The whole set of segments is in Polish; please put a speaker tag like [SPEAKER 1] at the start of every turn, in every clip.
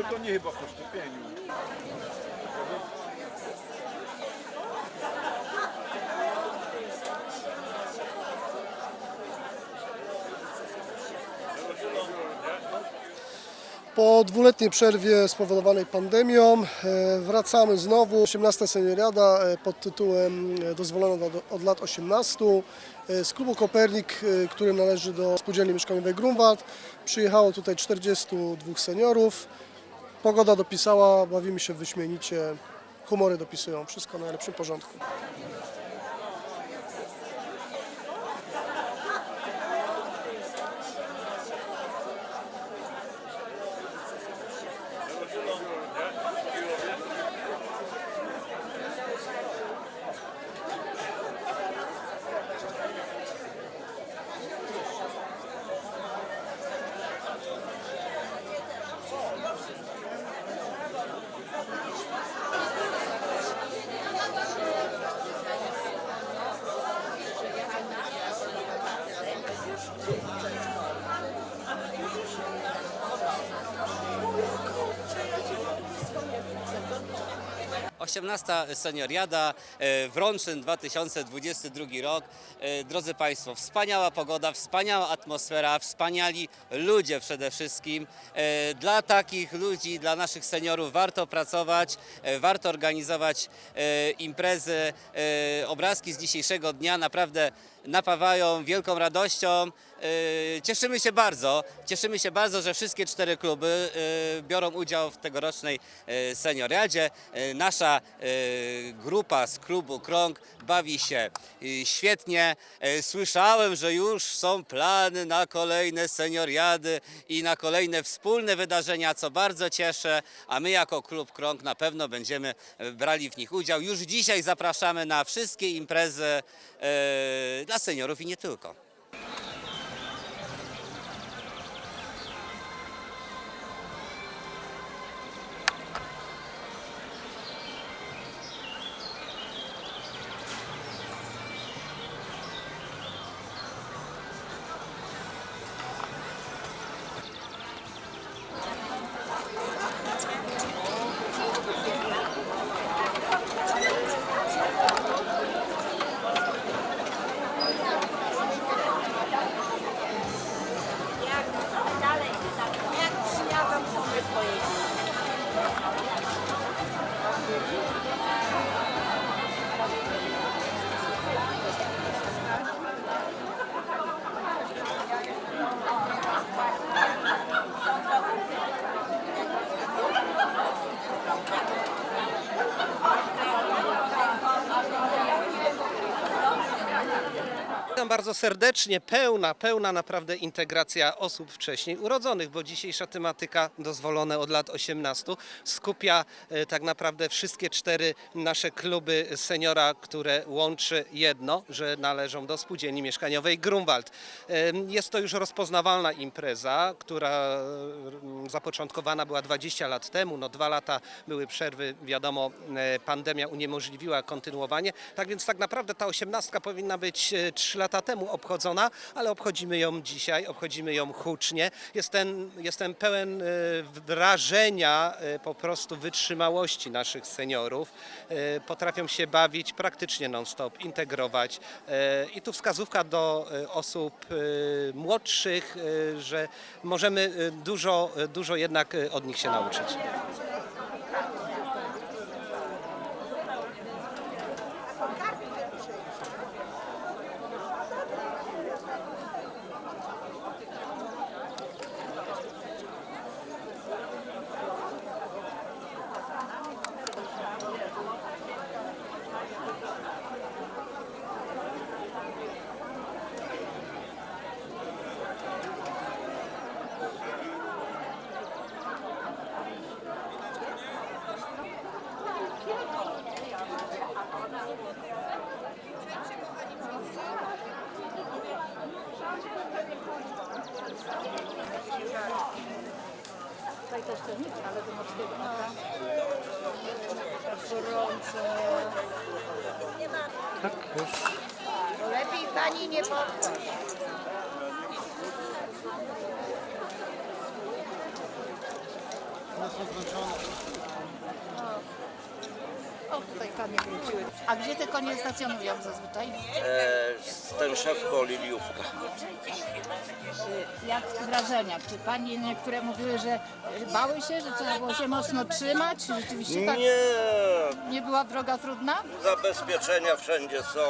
[SPEAKER 1] Ale to nie chyba po szczepieniu.
[SPEAKER 2] Po dwuletniej przerwie spowodowanej pandemią e, wracamy znowu. 18 senioriada e, pod tytułem e, Dozwolona od, lat 18 e, z klubu Kopernik, który należy do spółdzielni mieszkaniowej Grunwald. Przyjechało tutaj 42 seniorów. Pogoda dopisała, bawimy się wyśmienicie, humory dopisują, wszystko w najlepszym porządku.
[SPEAKER 3] Osiemnasta senioriada, Wrączyn 2022 rok. E, Drodzy Państwo, wspaniała pogoda, wspaniała atmosfera, wspaniali ludzie przede wszystkim. E, Dla takich ludzi, dla naszych seniorów warto pracować, e, warto organizować imprezy. Obrazki z dzisiejszego dnia naprawdę napawają wielką radością. E, Cieszymy się bardzo, cieszymy się bardzo, że wszystkie cztery kluby e, biorą udział w tegorocznej e, senioriadzie. Nasza grupa z klubu Krąg bawi się świetnie. Słyszałem, że już są plany na kolejne senioriady i na kolejne wspólne wydarzenia, co bardzo cieszę, a my jako klub Krąg na pewno będziemy brali w nich udział. Już dzisiaj zapraszamy na wszystkie imprezy dla seniorów i nie tylko.
[SPEAKER 4] Bardzo serdecznie, pełna, pełna naprawdę integracja osób wcześniej urodzonych, bo dzisiejsza tematyka dozwolone od lat 18 skupia e, tak naprawdę wszystkie cztery nasze kluby seniora, które łączy jedno, że należą do spółdzielni mieszkaniowej Grunwald. Jest to już rozpoznawalna impreza, która e, zapoczątkowana była 20 lat temu, no dwa lata były przerwy, wiadomo, e, pandemia uniemożliwiła kontynuowanie, tak więc tak naprawdę ta osiemnastka powinna być e, trzy lata temu obchodzona, ale obchodzimy ją dzisiaj, obchodzimy ją hucznie. Jestem, jestem pełen e, wrażenia e, po prostu wytrzymałości naszych seniorów. E, Potrafią się bawić praktycznie non-stop, integrować i tu wskazówka do osób młodszych, że możemy dużo, dużo jednak od nich się nauczyć.
[SPEAKER 5] Tutaj też to nic, ale do morskiego. No. Tak gorąco.
[SPEAKER 2] Tak, już.
[SPEAKER 5] Lepiej pani nie podchodź. O, tutaj panie wróciły. A gdzie te konie stacjonują zazwyczaj?
[SPEAKER 1] E, ten szefko Liliówka.
[SPEAKER 5] Y, Jak wrażenia? Czy panie niektóre mówiły, że bały się, że trzeba było się mocno trzymać? Czy rzeczywiście tak
[SPEAKER 1] Nie,
[SPEAKER 5] nie była droga trudna?
[SPEAKER 1] zabezpieczenia wszędzie są.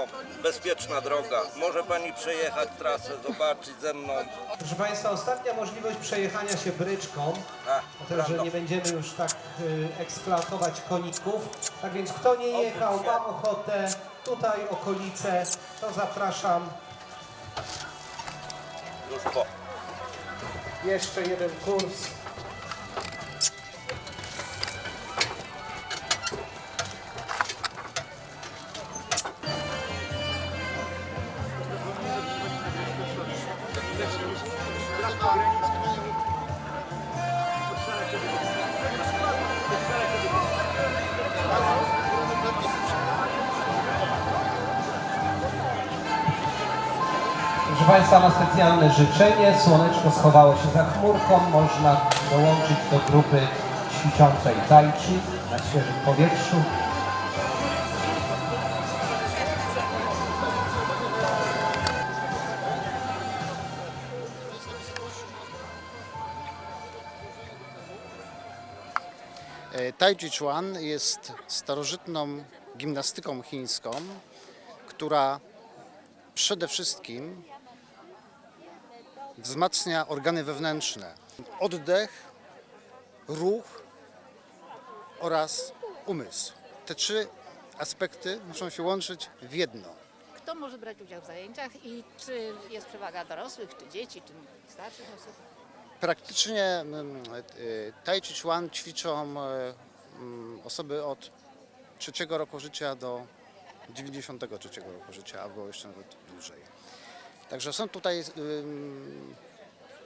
[SPEAKER 1] Bezpieczna droga. Może pani przejechać trasę, zobaczyć ze mną.
[SPEAKER 4] Proszę Państwa, ostatnia możliwość przejechania się bryczką.
[SPEAKER 1] A,
[SPEAKER 4] Także
[SPEAKER 1] prawda.
[SPEAKER 4] nie będziemy już tak y, eksploatować koników. Tak więc kto nie jechał, ma ochotę, tutaj okolice, to zapraszam.
[SPEAKER 1] Już po.
[SPEAKER 4] Jeszcze jeden kurs. Państwa, na specjalne życzenie. Słoneczko schowało się za chmurką. Można dołączyć do grupy ćwiczącej tai chi na świeżym powietrzu.
[SPEAKER 6] Tai Chi Chuan jest starożytną gimnastyką chińską, która przede wszystkim wzmacnia organy wewnętrzne. Oddech, ruch oraz umysł. Te trzy aspekty muszą się łączyć w jedno.
[SPEAKER 5] Kto może brać udział w zajęciach i czy jest przewaga dorosłych, czy dzieci, czy starszych osób?
[SPEAKER 6] Praktycznie mm, e, Tai Chi Chuan ćwiczą e, mm, osoby od trzeciego roku życia do 93 roku życia, albo jeszcze nawet dłużej. Także są tutaj ym,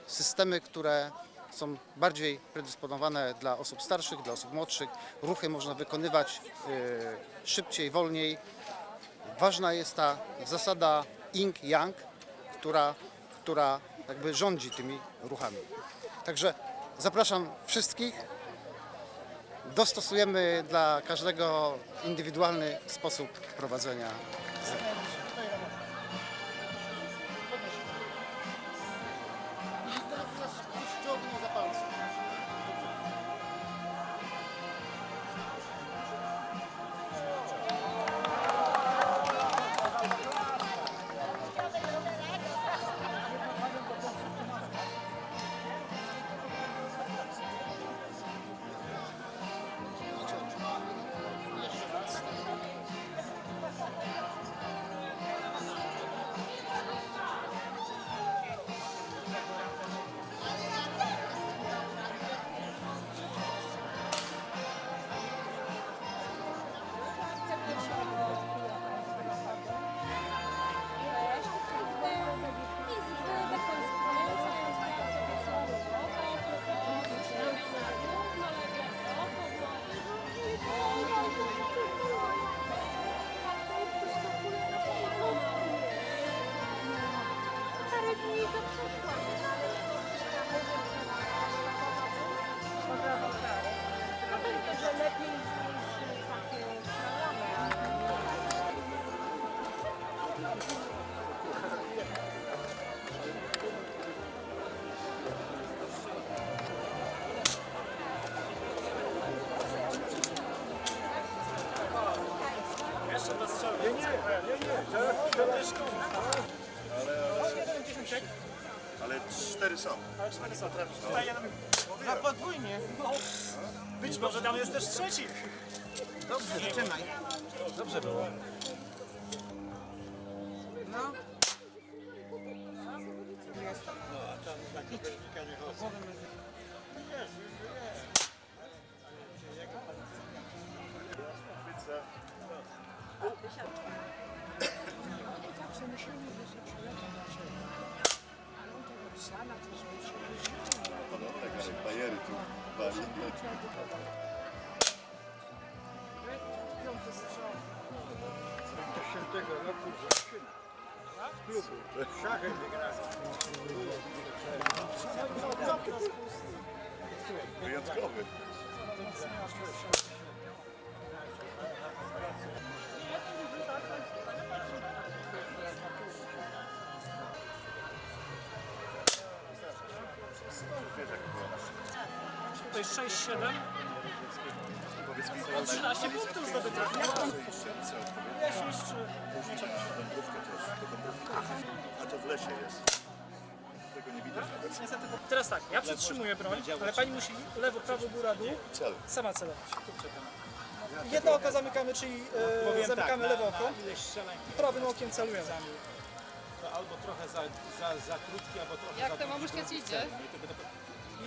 [SPEAKER 6] systemy, które są bardziej predysponowane dla osób starszych, dla osób młodszych. Ruchy można wykonywać y, szybciej, wolniej. Ważna jest ta zasada yin-yang, która, która jakby rządzi tymi ruchami. Także zapraszam wszystkich. Dostosujemy dla każdego indywidualny sposób prowadzenia
[SPEAKER 7] jeden... Na podwójnie. Być może tam jest też trzeci. Dobrze, zaczynaj. Dobrze było.
[SPEAKER 8] Bajery tu wali. Wyjątkowy.
[SPEAKER 7] Tutaj 6, 7. 13 punktów zdobytych. Jeśli czy...
[SPEAKER 8] A to w lesie jest. Tego nie widać nawet.
[SPEAKER 7] Teraz tak, ja przytrzymuję broń, ale pani musi lewo, prawo, góra, dół,
[SPEAKER 8] Cel.
[SPEAKER 7] sama celować. Jedno oko zamykamy, czyli e, zamykamy lewe oko. Prawym okiem celujemy.
[SPEAKER 9] albo trochę za, za, za krótki, albo trochę
[SPEAKER 10] Jak to mamuszka ci idzie?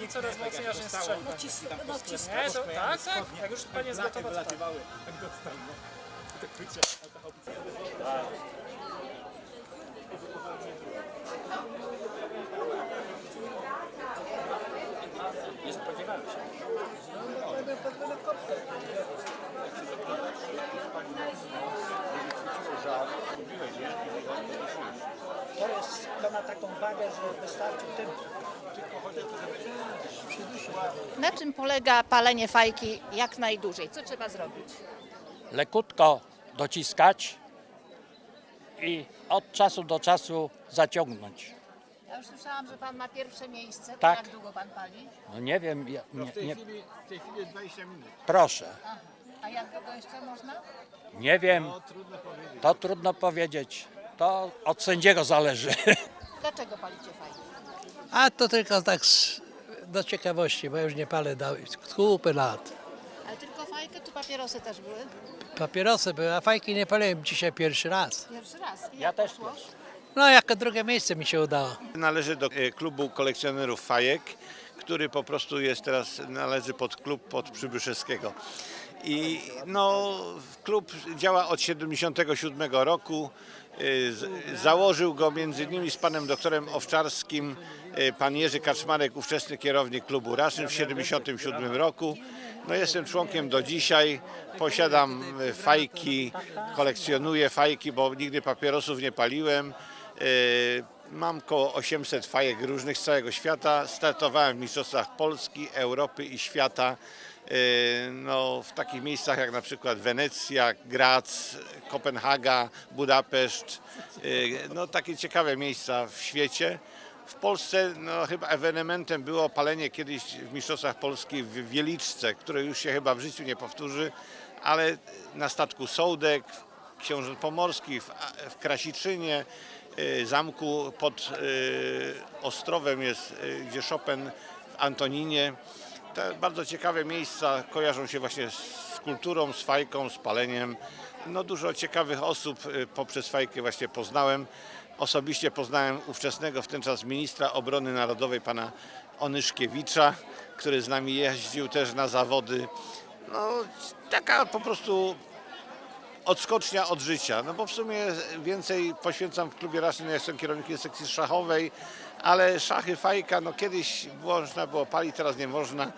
[SPEAKER 7] I coraz mocniej aż nie strzeli.
[SPEAKER 10] No cisnę, no cisnę.
[SPEAKER 7] Nie, to, tak, tak. Jak już pani jest gotowa, to tak.
[SPEAKER 9] jak dostał, no. To krycie, alkoholicy.
[SPEAKER 7] To jest, to ma taką wagę, że wystarczy tym.
[SPEAKER 5] Na czym polega palenie fajki jak najdłużej? Co trzeba zrobić?
[SPEAKER 11] lekutko dociskać i od czasu do czasu zaciągnąć.
[SPEAKER 5] Ja już słyszałam, że pan ma pierwsze miejsce. To
[SPEAKER 11] Tak.
[SPEAKER 5] jak długo pan pali?
[SPEAKER 11] No nie wiem, ja- nie,
[SPEAKER 9] W tej
[SPEAKER 11] nie,
[SPEAKER 9] chwili, w tej chwili 20 minut.
[SPEAKER 11] proszę,
[SPEAKER 5] Aha. A jak długo jeszcze można?
[SPEAKER 11] nie wiem,
[SPEAKER 9] No trudno powiedzieć.
[SPEAKER 11] to trudno powiedzieć. To od sędziego zależy.
[SPEAKER 5] Dlaczego palicie fajki?
[SPEAKER 12] A to tylko tak z, do ciekawości, bo ja już nie palę do kupy lat.
[SPEAKER 5] Ale tylko fajkę czy papierosy też były?
[SPEAKER 12] Papierosy były, a fajki nie paliłem dzisiaj pierwszy raz.
[SPEAKER 5] Pierwszy raz. I
[SPEAKER 11] Ja
[SPEAKER 5] jak
[SPEAKER 11] też
[SPEAKER 5] poszło?
[SPEAKER 12] No, jako drugie miejsce mi się udało.
[SPEAKER 13] Należy do e, klubu kolekcjonerów fajek, który po prostu jest teraz, należy pod klub pod Przybyszewskiego. I no, klub działa od 77 roku. Z- Założył go między innymi z panem doktorem Owczarskim e, pan Jerzy Kaczmarek, ówczesny kierownik klubu Raszyn w 77 roku. No jestem członkiem do dzisiaj, posiadam e, fajki, kolekcjonuję fajki, bo nigdy papierosów nie paliłem. Mam około 800 fajek różnych z całego świata. Startowałem w Mistrzostwach Polski, Europy i świata. E, No, w takich miejscach jak na przykład Wenecja, Graz, Kopenhaga, Budapeszt. E, No, takie ciekawe miejsca w świecie. W Polsce no, chyba ewenementem było palenie kiedyś w Mistrzostwach Polski w Wieliczce, które już się chyba w życiu nie powtórzy, ale na statku Sołdek, w Książąt Pomorskich, w, w Krasiczynie, y, zamku pod Ostrowem jest, gdzie Chopin w Antoninie. Te bardzo ciekawe miejsca kojarzą się właśnie z kulturą, z fajką, z paleniem. No, dużo ciekawych osób y, poprzez fajkę właśnie poznałem. Osobiście poznałem ówczesnego w ten czas ministra obrony narodowej, pana Onyszkiewicza, który z nami jeździł też na zawody. No, taka po prostu odskocznia od życia, no bo w sumie więcej poświęcam w klubie Raszyn, jestem kierownikiem sekcji szachowej, ale szachy, fajka, no kiedyś można było palić, teraz nie można,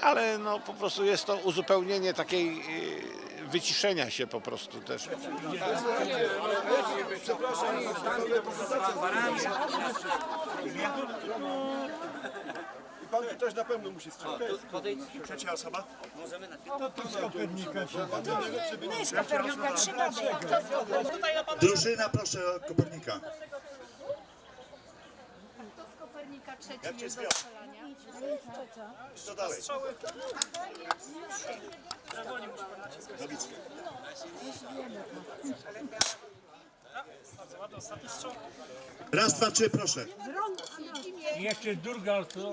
[SPEAKER 13] ale no po prostu jest to uzupełnienie takiej yy, wyciszenia się po prostu też.
[SPEAKER 8] Pan też na pewno musi strzelać. Trzecia osoba? Drużyna proszę o Kopernika.
[SPEAKER 5] Z Kopernika trzeci jest do strzelania?
[SPEAKER 8] Co dalej? Nowicki. Raz, dwa, trzy, proszę.
[SPEAKER 9] Jeszcze druga to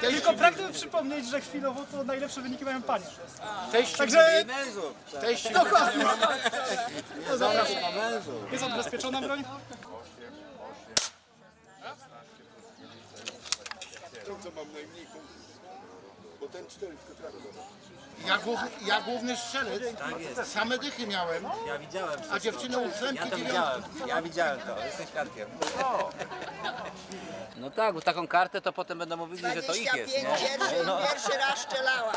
[SPEAKER 7] Tylko pragnę przypomnieć, że chwilowo to najlepsze wyniki mają panie. Także dokładnie. Jest odbezpieczona broń?
[SPEAKER 8] Co mam najmniej punktów?
[SPEAKER 7] Ja główny, ja główny strzelec. Same dychy miałem.
[SPEAKER 3] Ja widziałem
[SPEAKER 7] A dziewczyny ósemki,
[SPEAKER 3] Ja to
[SPEAKER 7] dziewiątki.
[SPEAKER 3] widziałem, ja widziałem to, jestem świadkiem. No tak, bo taką kartę to potem będą mówili, że to ich jest, nie?
[SPEAKER 10] pierwszy,
[SPEAKER 3] No.
[SPEAKER 10] pierwszy raz strzelała.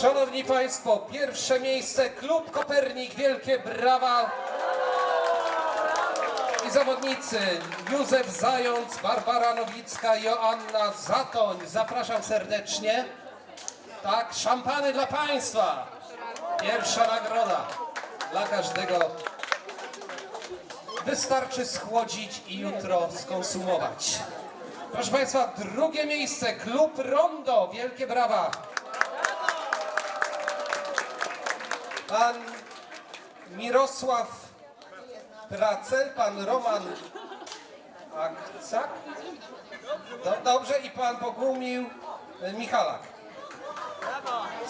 [SPEAKER 14] Szanowni Państwo, pierwsze miejsce Klub Kopernik, wielkie brawa. I zawodnicy Józef Zając, Barbara Nowicka, Joanna Zatoń. Zapraszam serdecznie. Tak, szampany dla Państwa. Pierwsza nagroda dla każdego. Wystarczy schłodzić i jutro skonsumować. Proszę Państwa, drugie miejsce Klub Rondo, wielkie brawa. Pan Mirosław Pracel, pan Roman Akcak. Do, dobrze i pan Bogumił e, Michalak.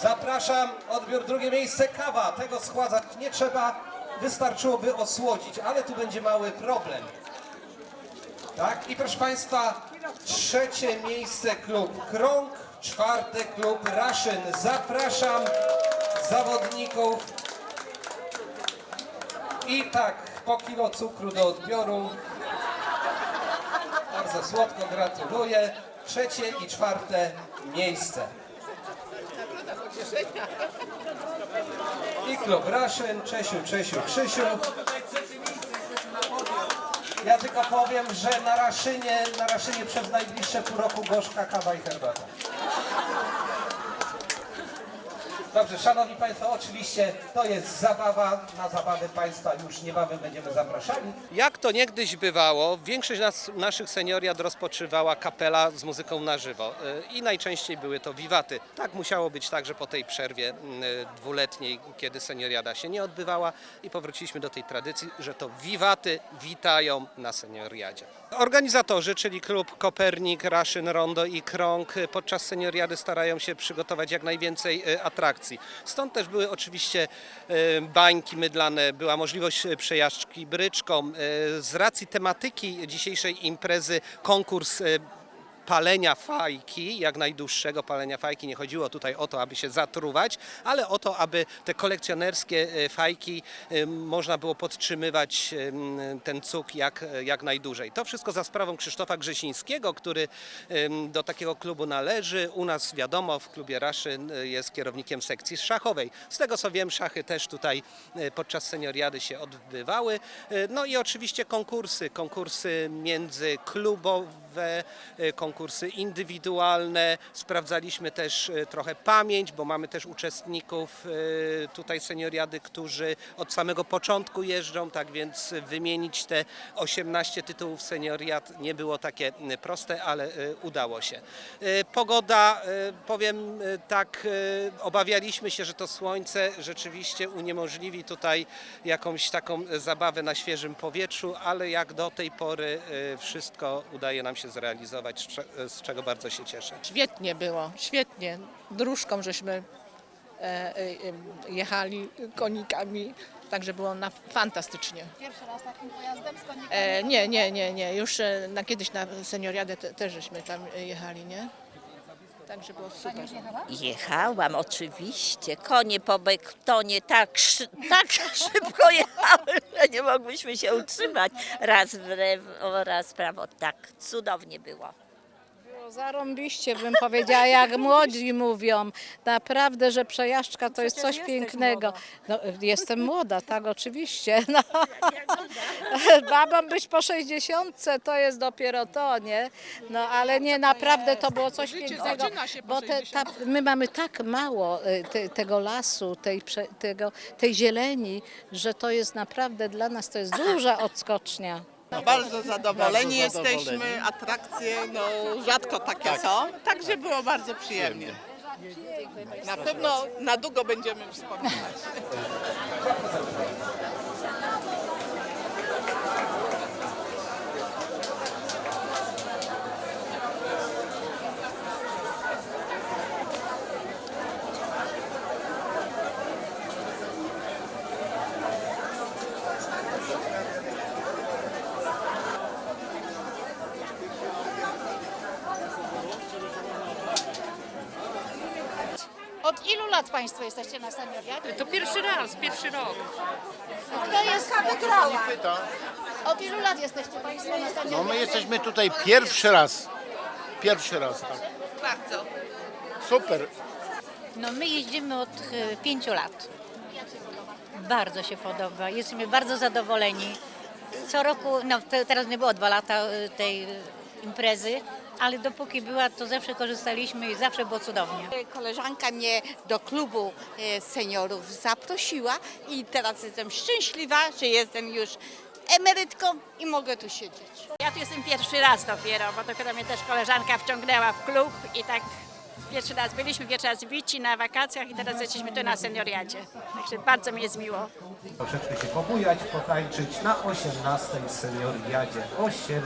[SPEAKER 14] Zapraszam, odbiór drugie miejsce, kawa. Tego schładzać nie trzeba, wystarczyłoby osłodzić, ale tu będzie mały problem. Tak, i proszę Państwa, trzecie miejsce klub Krąg, czwarte klub Raszyn. Zapraszam zawodników. I tak, po kilo cukru do odbioru. Bardzo słodko, gratuluję. Trzecie i czwarte miejsce. I klub Raszyn, Czesiu, Czesiu, Krzysiu. Ja tylko powiem, że na Raszynie, na Raszynie przez najbliższe pół roku gorzka kawa i herbata. Dobrze, Szanowni Państwo, oczywiście to jest zabawa. Na zabawę Państwa już niebawem będziemy zapraszali.
[SPEAKER 4] Jak to niegdyś bywało, większość nas, naszych senioriad rozpoczywała kapela z muzyką na żywo y, i najczęściej były to wiwaty. Tak musiało być także po tej przerwie mm, y, dwuletniej, kiedy senioriada się nie odbywała i powróciliśmy do tej tradycji, że to wiwaty witają na senioriadzie. Organizatorzy, czyli klub Kopernik, Raszyn, Rondo i Krąg podczas senioriady starają się przygotować jak najwięcej y, atrakcji. Stąd też były oczywiście y, bańki mydlane, była możliwość y, przejażdżki bryczką. Z racji tematyki dzisiejszej imprezy konkurs palenia fajki, jak najdłuższego palenia fajki. Nie chodziło tutaj o to, aby się zatruwać, ale o to, aby te kolekcjonerskie e, fajki e, można było podtrzymywać e, ten cuk jak, jak najdłużej. To wszystko za sprawą Krzysztofa Grzesińskiego, który do takiego klubu należy. U nas wiadomo, w klubie Raszyn jest kierownikiem sekcji szachowej. Z tego co wiem, szachy też tutaj podczas senioriady się odbywały. No i oczywiście konkursy, konkursy międzyklubowe, e, konkursy indywidualne. Sprawdzaliśmy też e, trochę pamięć, bo mamy też uczestników e, tutaj senioriady, którzy od samego początku jeżdżą, tak więc wymienić te 18 tytułów senioriad nie było takie proste, ale udało się. Pogoda, powiem tak, obawialiśmy się, że to słońce rzeczywiście uniemożliwi tutaj jakąś taką zabawę na świeżym powietrzu, ale jak do tej pory wszystko udaje nam się zrealizować, z cze- z czego bardzo się cieszę.
[SPEAKER 15] Świetnie było, świetnie. Dróżką żeśmy e, e, jechali konikami, także było na, fantastycznie.
[SPEAKER 5] Pierwszy raz takim pojazdem z konikami?
[SPEAKER 15] E, nie, nie, nie, nie. Już e, na kiedyś na senioriadę te, też żeśmy tam jechali, nie? Także było super.
[SPEAKER 10] Jechałam oczywiście. Konie po betonie tak, szy- tak szybko jechały, że nie mogłyśmy się utrzymać. Raz w lewo, raz w prawo. Tak, cudownie było.
[SPEAKER 16] Zarąbiście bym powiedziała, jak młodzi mówią. Naprawdę, że przejażdżka to jest coś pięknego. No, jestem młoda, tak, oczywiście. No. Babą być po 60 to jest dopiero to, nie? No ale nie, naprawdę to było coś pięknego. Bo te, ta, my mamy tak mało y, te, tego lasu, tej, prze- tego, tej zieleni, że to jest naprawdę dla nas to jest duża odskocznia.
[SPEAKER 17] No, bardzo zadowoleni
[SPEAKER 16] Bardzo zadowoleni.
[SPEAKER 17] jesteśmy, atrakcje no, rzadko takie są, także było bardzo przyjemnie. Na pewno na długo będziemy wspominać.
[SPEAKER 5] Lat Państwo jesteście na senioriadzie?
[SPEAKER 18] To pierwszy raz, pierwszy rok.
[SPEAKER 5] To jest wygrała. Od ilu lat jesteście Państwo na senioriadzie?
[SPEAKER 19] No my jesteśmy tutaj pierwszy raz. Pierwszy raz, tak.
[SPEAKER 18] Bardzo.
[SPEAKER 19] Super.
[SPEAKER 20] No my jeździmy od e, pięciu lat. Bardzo się podoba. Jesteśmy bardzo zadowoleni. Co roku, no te- teraz nie było dwa lata e, tej e, imprezy, ale dopóki była, to zawsze korzystaliśmy i zawsze było cudownie.
[SPEAKER 17] Koleżanka mnie do klubu e, seniorów zaprosiła i teraz jestem szczęśliwa, że jestem już emerytką i mogę tu siedzieć.
[SPEAKER 21] Ja tu jestem pierwszy raz dopiero, bo dopiero mnie też koleżanka wciągnęła w klub i tak pierwszy raz byliśmy, pierwszy raz Wici na wakacjach i teraz jesteśmy tu na senioriadzie. Także bardzo mi jest miło.
[SPEAKER 14] Troszeczkę się pobujać, potańczyć na 18 senioriadzie. 18.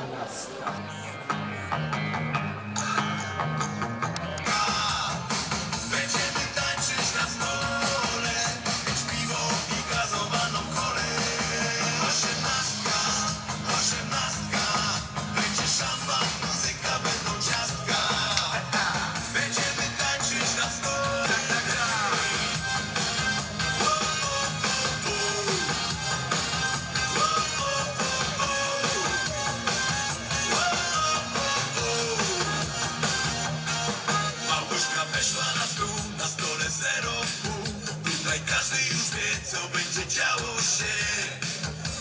[SPEAKER 22] co będzie działo się.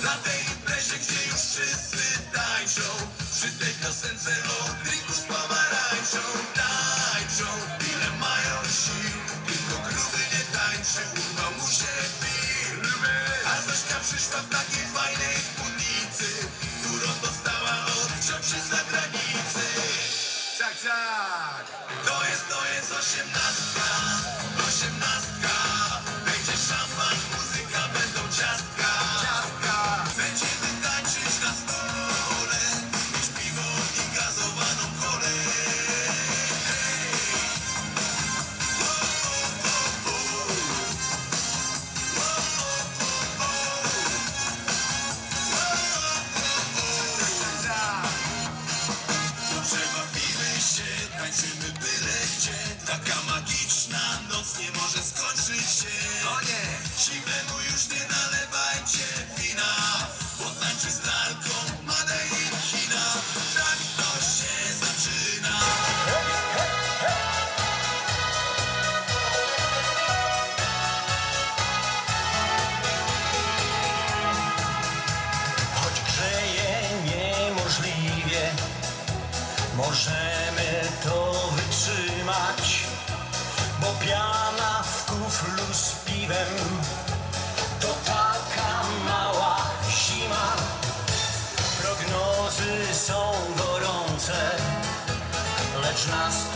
[SPEAKER 22] Na tej imprezie, gdzie już wszyscy tańczą. Przy tej piosence o drinku z pomarańczą. Tańczą, ile mają sił. Tylko gruby nie tańczy, urwał mu się film. A Zośka przyszła w takiej fajnej spódnicy, którą dostała od cioci z zagranicy. Tak, tak. To jest, to jest osiemnastka, osiemnastka. Będzie szampan, Lecz nas